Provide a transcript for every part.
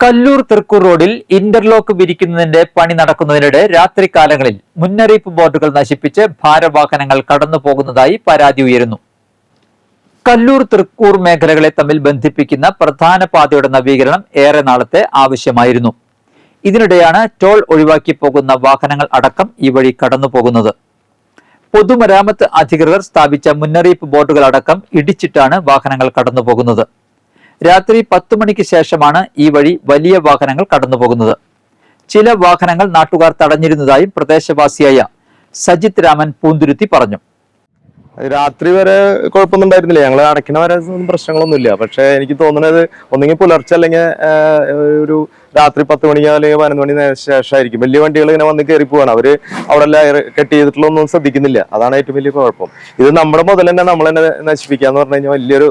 കല്ലൂർ തൃക്കൂർ റോഡിൽ ഇന്റർലോക്ക് വിരിക്കുന്നതിന്റെ പണി നടക്കുന്നതിനിടെ രാത്രികാലങ്ങളിൽ മുന്നറിയിപ്പ് ബോർഡുകൾ നശിപ്പിച്ച് ഭാരവാഹനങ്ങൾ കടന്നു പോകുന്നതായി പരാതി ഉയരുന്നു. കല്ലൂർ തൃക്കൂർ മേഖലകളെ തമ്മിൽ ബന്ധിപ്പിക്കുന്ന പ്രധാന പാതയുടെ നവീകരണം ഏറെ നാളത്തെ ആവശ്യമായിരുന്നു. ഇതിനിടെയാണ് ടോൾ ഒഴിവാക്കി പോകുന്ന വാഹനങ്ങൾ അടക്കം ഈ വഴി കടന്നു പോകുന്നത് പൊതുമരാമത്ത് അധികൃതർ സ്ഥാപിച്ച മുന്നറിയിപ്പ് ബോർഡുകൾ അടക്കം ഇടിച്ചിട്ടാണ് വാഹനങ്ങൾ കടന്നു പോകുന്നത് രാത്രി പത്തു മണിക്ക് ശേഷമാണ് ഈ വഴി വലിയ വാഹനങ്ങൾ കടന്നുപോകുന്നത്. ചില വാഹനങ്ങൾ നാട്ടുകാർ തടഞ്ഞിരുന്നതായും പ്രദേശവാസിയായ സജിത് രാമൻ പൂന്തുരുത്തി പറഞ്ഞു. രാത്രി വരെ കുഴപ്പമൊന്നും ഉണ്ടായിരുന്നില്ല ഞങ്ങൾ അടയ്ക്കണ വരെ ഒന്നും പ്രശ്നങ്ങളൊന്നുമില്ല. പക്ഷെ എനിക്ക് തോന്നുന്നത് ഒന്നെങ്കിൽ പുലർച്ചെ അല്ലെങ്കിൽ ഒരു രാത്രി പത്ത് മണി അല്ലെങ്കിൽ പതിനൊന്ന് മണി ശേഷമായിരിക്കും. വലിയ വണ്ടികൾ ഇങ്ങനെ വന്ന് കയറി പോവാണ്. അവർ അവിടെ എല്ലാം കെട്ട് ചെയ്തിട്ടുള്ളൊന്നും ശ്രദ്ധിക്കുന്നില്ല. അതാണ് ഏറ്റവും വലിയ കുഴപ്പം. ഇത് നമ്മുടെ മുതൽ തന്നെ നമ്മൾ തന്നെ നശിപ്പിക്കുക എന്ന് പറഞ്ഞു കഴിഞ്ഞാൽ വലിയൊരു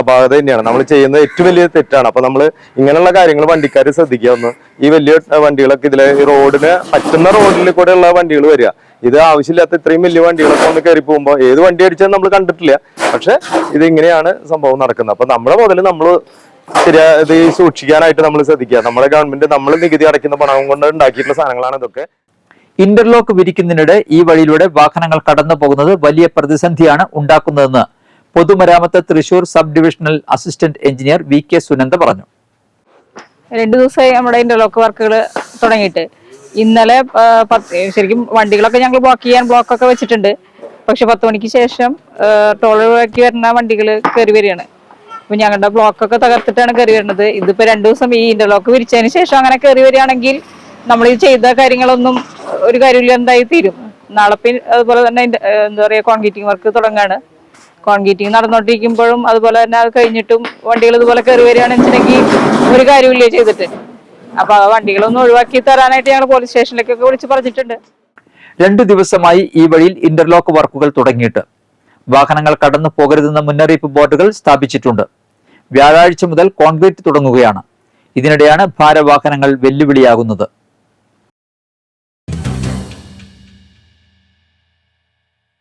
അപാകത തന്നെയാണ്. നമ്മൾ ചെയ്യുന്നത് ഏറ്റവും വലിയ തെറ്റാണ്. അപ്പൊ നമ്മൾ ഇങ്ങനെയുള്ള കാര്യങ്ങൾ വണ്ടിക്കാർ ശ്രദ്ധിക്കുക. ഒന്ന് ഈ വലിയ വണ്ടികളൊക്കെ ഇതിലെ റോഡിന് പറ്റുന്ന റോഡിൽ കൂടെയുള്ള വണ്ടികൾ വരിക. ഇത് ആവശ്യമില്ലാത്ത ഇത്രയും വലിയ വണ്ടികളൊക്കെ ഒന്ന് കയറി പോകുമ്പോൾ ഏത് വണ്ടി അടിച്ചാൽ നമ്മൾ കണ്ടിട്ടില്ല. പക്ഷെ ഇത് ഇങ്ങനെയാണ് സംഭവം നടക്കുന്നത്. അപ്പൊ നമ്മുടെ മുതൽ നമ്മൾ ശരിയാ ഇത് സൂക്ഷിക്കാനായിട്ട് നമ്മൾ ശ്രദ്ധിക്കുക. നമ്മുടെ ഗവൺമെന്റ് നമ്മൾ നികുതി അടയ്ക്കുന്ന പണം കൊണ്ട് ഉണ്ടാക്കിയിട്ടുള്ള സാധനങ്ങളാണ് ഇതൊക്കെ. ഇന്റർലോക്ക് വിരിക്കുന്നതിനിടെ ഈ വഴിയിലൂടെ വാഹനങ്ങൾ കടന്നു പോകുന്നത് വലിയ പ്രതിസന്ധിയാണ് ഉണ്ടാക്കുന്നതെന്ന് പൊതുമരാമത്ത് Thrissur sub divisional assistant engineer V K Sunanda പറഞ്ഞു. രണ്ടു ദിവസമായി നമ്മുടെ ഇന്റർലോക്ക് വർക്കുകൾ തുടങ്ങിയിട്ട്. ഇന്നലെ ശരിക്കും വണ്ടികളൊക്കെ ഞങ്ങൾ ബ്ലോക്ക് ചെയ്യാൻ ബ്ലോക്കൊക്കെ വെച്ചിട്ടുണ്ട്. പക്ഷെ പത്ത് മണിക്ക് ശേഷം ടോൾ ഒഴിവാക്കി വരുന്ന വണ്ടികൾ കയറി വരികയാണ്. അപ്പൊ ഞങ്ങളുടെ ബ്ലോക്കൊക്കെ തകർത്തിട്ടാണ് കയറി വരുന്നത്. ഇതിപ്പോ രണ്ടു ദിവസം ഈ ഇന്റർലോക്ക് വിരിച്ചതിന് ശേഷം അങ്ങനെ കയറി വരികയാണെങ്കിൽ നമ്മൾ ഈ ചെയ്ത കാര്യങ്ങളൊന്നും ഒരു കാര്യമില്ല എന്തായി തീരും. നാളെ പിന്നെ അതുപോലെ തന്നെ എന്താ പറയുക കോൺക്രീറ്റിംഗ് വർക്ക് തുടങ്ങാണ്. കോൺക്രീറ്റിംഗ് നടന്നുകൊണ്ടിരിക്കുമ്പോഴും അതുപോലെ തന്നെ അത് കഴിഞ്ഞിട്ടും വണ്ടികൾ ഇതുപോലെ കയറി വരികയാണെന്ന് വെച്ചിട്ടുണ്ടെങ്കിൽ ഒരു കാര്യമില്ല ചെയ്തിട്ട്. അപ്പൊ ആ വണ്ടികളൊന്നും ഒഴിവാക്കി തരാനായിട്ട് ഞങ്ങൾ പോലീസ് സ്റ്റേഷനിലേക്കൊക്കെ വിളിച്ച് പറഞ്ഞിട്ടുണ്ട്. രണ്ടു ദിവസമായി ഈ വഴിയിൽ ഇന്റർലോക്ക് വർക്കുകൾ തുടങ്ങിയിട്ട്. വാഹനങ്ങൾ കടന്നു പോകരുതെന്ന മുന്നറിയിപ്പ് ബോർഡുകൾ സ്ഥാപിച്ചിട്ടുണ്ട്. വ്യാഴാഴ്ച മുതൽ കോൺക്രീറ്റ് തുടങ്ങുകയാണ്. ഇതിനിടെയാണ് ഭാരവാഹനങ്ങൾ വെല്ലുവിളിയാകുന്നത്.